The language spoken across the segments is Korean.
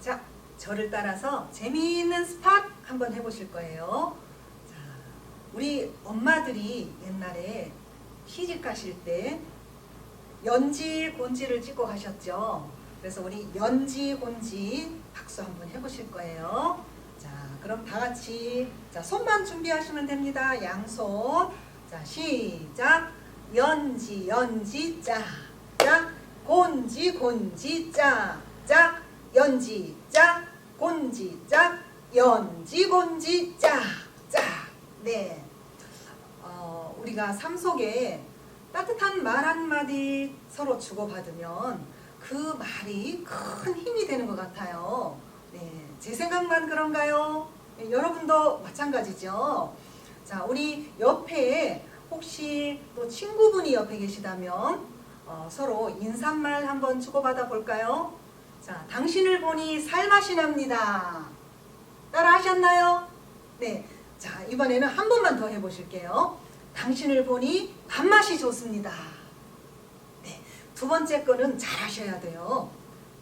자, 저를 따라서 재미있는 스팟 한번 해보실 거예요. 자, 우리 엄마들이 옛날에 시집 가실 때 연지 곤지를 찍고 가셨죠. 그래서 우리 연지 곤지 박수 한번 해보실 거예요. 자, 그럼 다 같이 자 손만 준비하시면 됩니다. 양손. 자, 시작. 연지 연지 짜. 짜. 곤지 곤지 짜. 짜. 연지 짜. 곤지 짜. 연지 곤지 짜. 짜. 네. 어, 우리가 삶 속에 따뜻한 말 한마디 서로 주고받으면 그 말이 큰 힘이 되는 것 같아요. 네, 제 생각만 그런가요? 네, 여러분도 마찬가지죠. 자, 우리 옆에 혹시 또 친구분이 옆에 계시다면 어, 서로 인사말 한번 주고받아 볼까요? 자, 당신을 보니 살맛이 납니다. 따라 하셨나요? 네. 자, 이번에는 한 번만 더 해보실게요. 당신을 보니 밥맛이 좋습니다. 네. 두 번째 거는 잘 하셔야 돼요.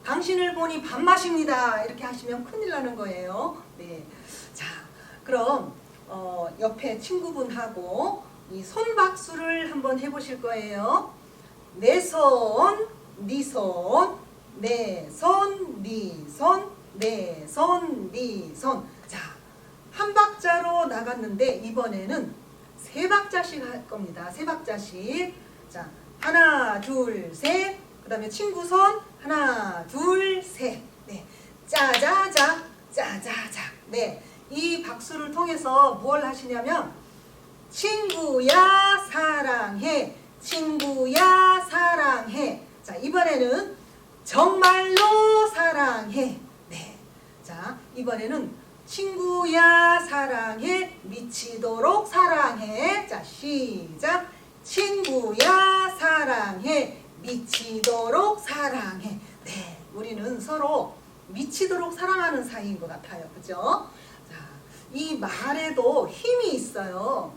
당신을 보니 밥맛입니다. 이렇게 하시면 큰일 나는 거예요. 네. 자, 그럼 어, 옆에 친구분하고 이 손박수를 한번 해보실 거예요. 내 손, 네 손, 내 손, 네 손, 내 손, 네 손. 자, 한 박자로 나갔는데 이번에는 세 박자씩 할 겁니다. 세 박자씩. 자, 하나, 둘, 셋. 그 다음에 친구 손 하나, 둘, 셋. 네. 짜자자, 짜자자. 네. 이 박수를 통해서 뭘 하시냐면 친구야 사랑해. 친구야 사랑해. 자, 이번에는 정말로 사랑해. 네. 자, 이번에는 친구야 사랑해 미치도록 사랑해 자 시작 친구야 사랑해. 미치도록 사랑해. 네 우리는 서로 미치도록 사랑하는 사이인 것 같아요. 그죠? 자 이 말에도 힘이 있어요.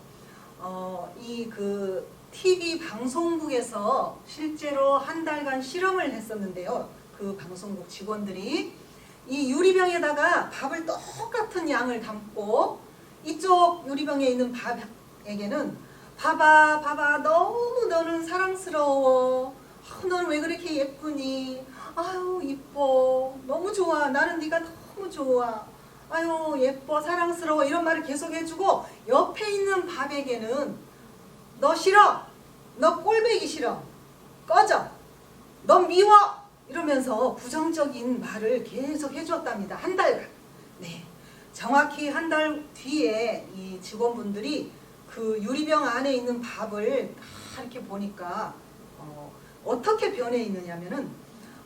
어 이 그 TV 방송국에서 실제로 한 달간 실험을 했었는데요. 그 방송국 직원들이 이 유리병에다가 밥을 똑같은 양을 담고 이쪽 유리병에 있는 밥에게는 봐봐 봐봐. 너무 너는 사랑스러워. 아, 너는 왜 그렇게 예쁘니? 아유 이뻐. 너무 좋아. 나는 네가 너무 좋아. 아유 예뻐 사랑스러워. 이런 말을 계속 해주고 옆에 있는 밥에게는 너 싫어. 너 꼴배기 싫어. 꺼져. 너 미워. 이러면서 부정적인 말을 계속 해주었답니다. 한 달간. 네. 정확히 한 달 뒤에 이 직원분들이 그 유리병 안에 있는 밥을 다 이렇게 보니까 어, 어떻게 변해 있느냐면은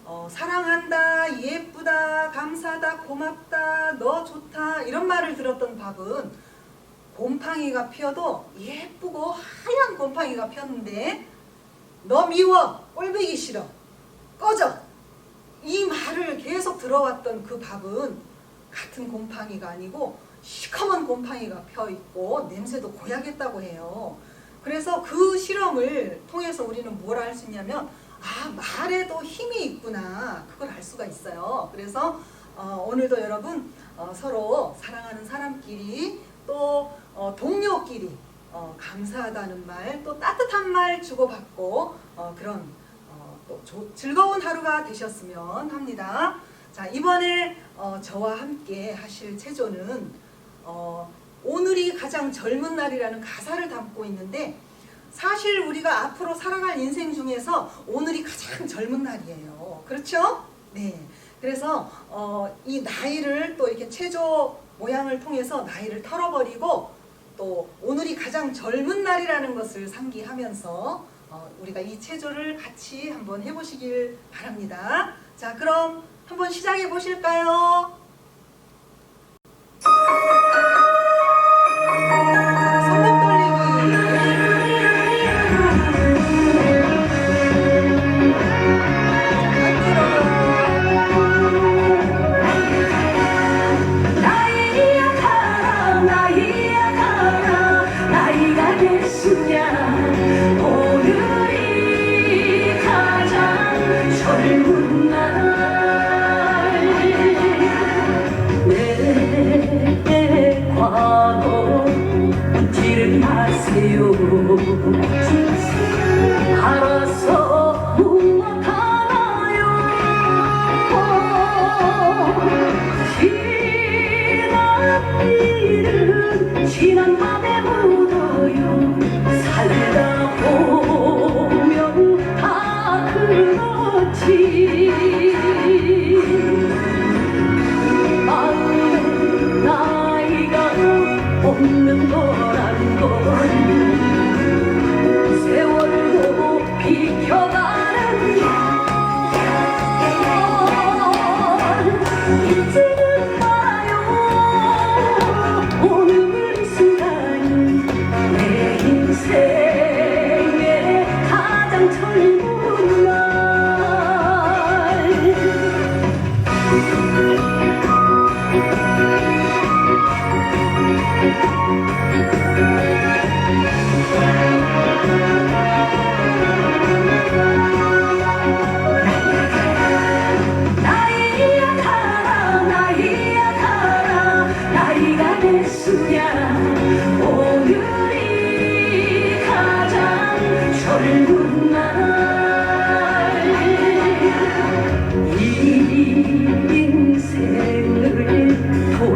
어, 사랑한다, 예쁘다, 감사하다, 고맙다, 너 좋다 이런 말을 들었던 밥은 곰팡이가 피어도 예쁘고 하얀 곰팡이가 피었는데 너 미워, 꼴보기 싫어, 꺼져. 이 말을 계속 들어왔던 그 밥은 같은 곰팡이가 아니고 시커먼 곰팡이가 펴 있고 냄새도 고약했다고 해요. 그래서 그 실험을 통해서 우리는 뭘 알 수 있냐면 아 말에도 힘이 있구나 그걸 알 수가 있어요. 그래서 어, 오늘도 여러분 어, 서로 사랑하는 사람끼리 또 어, 동료끼리 어, 감사하다는 말 또 따뜻한 말 주고받고 어, 그런 또 조, 즐거운 하루가 되셨으면 합니다. 자 이번에 어, 저와 함께 하실 체조는 어, 오늘이 가장 젊은 날이라는 가사를 담고 있는데 사실 우리가 앞으로 살아갈 인생 중에서 오늘이 가장 젊은 날이에요. 그렇죠? 네. 그래서 어, 이 나이를 또 이렇게 체조 모양을 통해서 나이를 털어버리고 또 오늘이 가장 젊은 날이라는 것을 상기하면서 어, 우리가 이 체조를 같이 한번 해보시길 바랍니다. 자, 그럼 한번 시작해 보실까요? 있으냐 오늘이 가장 젊은 날내 과거 묻지를 마세요. time.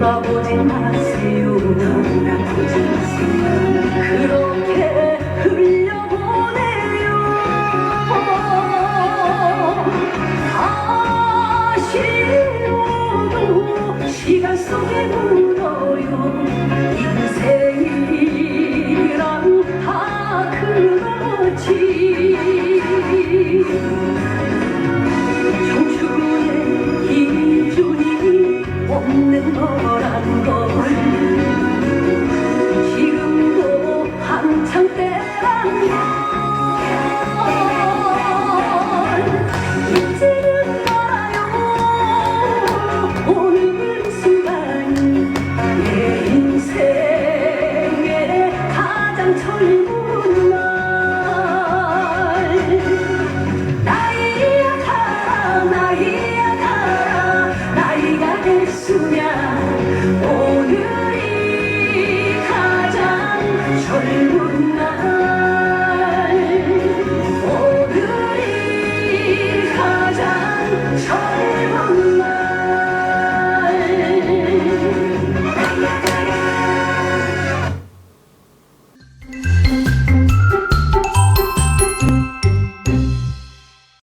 돌아보지 마세요. 돌아보지 마세요. 그렇게 흘려보내요. 아쉬움도 시간 속에 묻어.